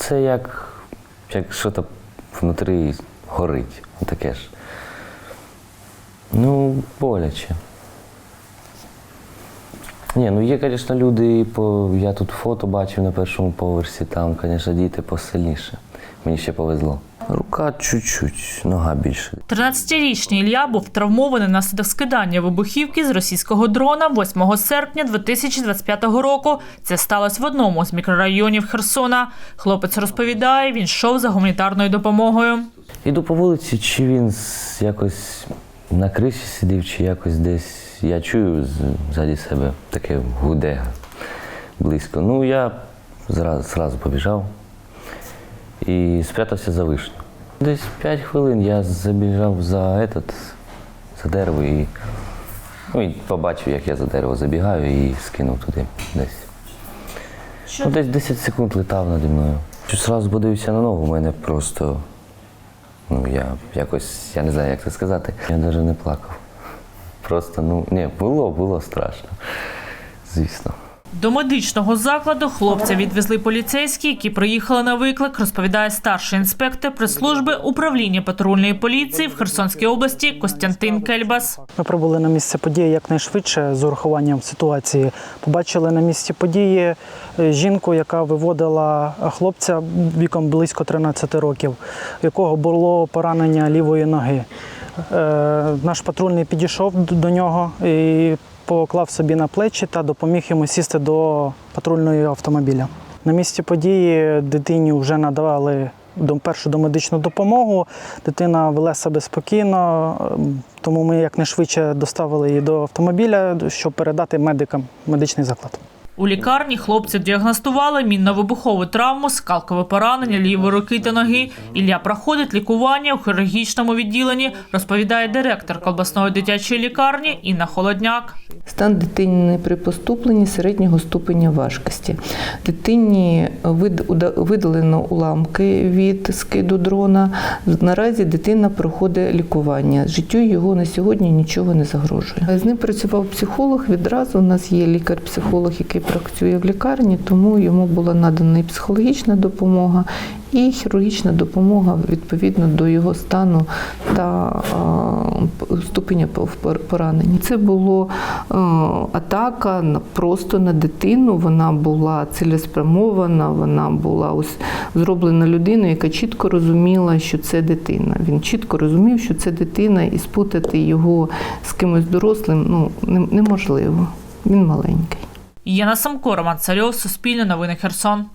це як, як що то внутрі горить. Таке ж. Ну, боляче. Ні, ну є, звісно, люди, по, я тут фото бачив на першому поверсі, там, звісно, діти посильніше. Мені ще повезло. Рука чуть-чуть, нога більше. 13-річний Ілля був травмований внаслідок скидання вибухівки з російського дрона 8 серпня 2025 року. Це сталося в одному з мікрорайонів Херсона. Хлопець розповідає, він йшов за гуманітарною допомогою. Іду по вулиці, чи він якось на криші сидів, чи якось десь. Я чую ззаді себе таке гуде близько. Ну, я зразу, зразу побіжав і спрятався за вишню. Десь 5 хвилин я забіжав за, этот, за дерево і, ну, і побачив, як я за дерево забігаю і скинув туди десь. Ну, десь 10 секунд летав наді мною. Зразу подивився на ногу, у мене просто. Ну, я якось, я не знаю, як це сказати. Я навіть не плакав. Просто, ну, ні, було, було страшно. Звісно. До медичного закладу хлопця відвезли поліцейські, які приїхали на виклик, розповідає старший інспектор прес-служби управління патрульної поліції в Херсонській області Костянтин Кельбас. Ми прибули на місце події якнайшвидше з урахуванням ситуації. Побачили на місці події е, жінку, яка виводила хлопця віком близько 13 років, у якого було поранення лівої ноги. Е, Наш патрульний підійшов до нього і поклав собі на плечі та допоміг йому сісти до патрульного автомобіля. На місці події дитині вже надавали першу домедичну допомогу. Дитина вела себе спокійно, ем, тому ми якнайшвидше доставили її до автомобіля, щоб передати медикам медичний заклад. У лікарні хлопцю діагностували мінно-вибухову травму, скалкове поранення лівої руки та ноги. Ілля проходить лікування у хірургічному відділенні, розповідає директор колбасної дитячої лікарні Інна Холодняк. Стан дитини при поступленні середнього ступеня важкості. Дитині видалено уламки від скиду дрона. Наразі дитина проходить лікування. Життю його на сьогодні нічого не загрожує. З ним працював психолог. Відразу у нас є лікар-психолог, який працює в лікарні, тому йому була надана і психологічна допомога, і хірургічна допомога відповідно до його стану та ступеня пор- поранення. Це було е, атака просто на дитину. Вона була цілеспрямована, вона була ось зроблена людиною, яка чітко розуміла, що це дитина. Він чітко розумів, що це дитина, і спутати його з кимось дорослим ну неможливо. Він маленький. Яна Самко, Роман Царьов, Суспільне новини Херсон.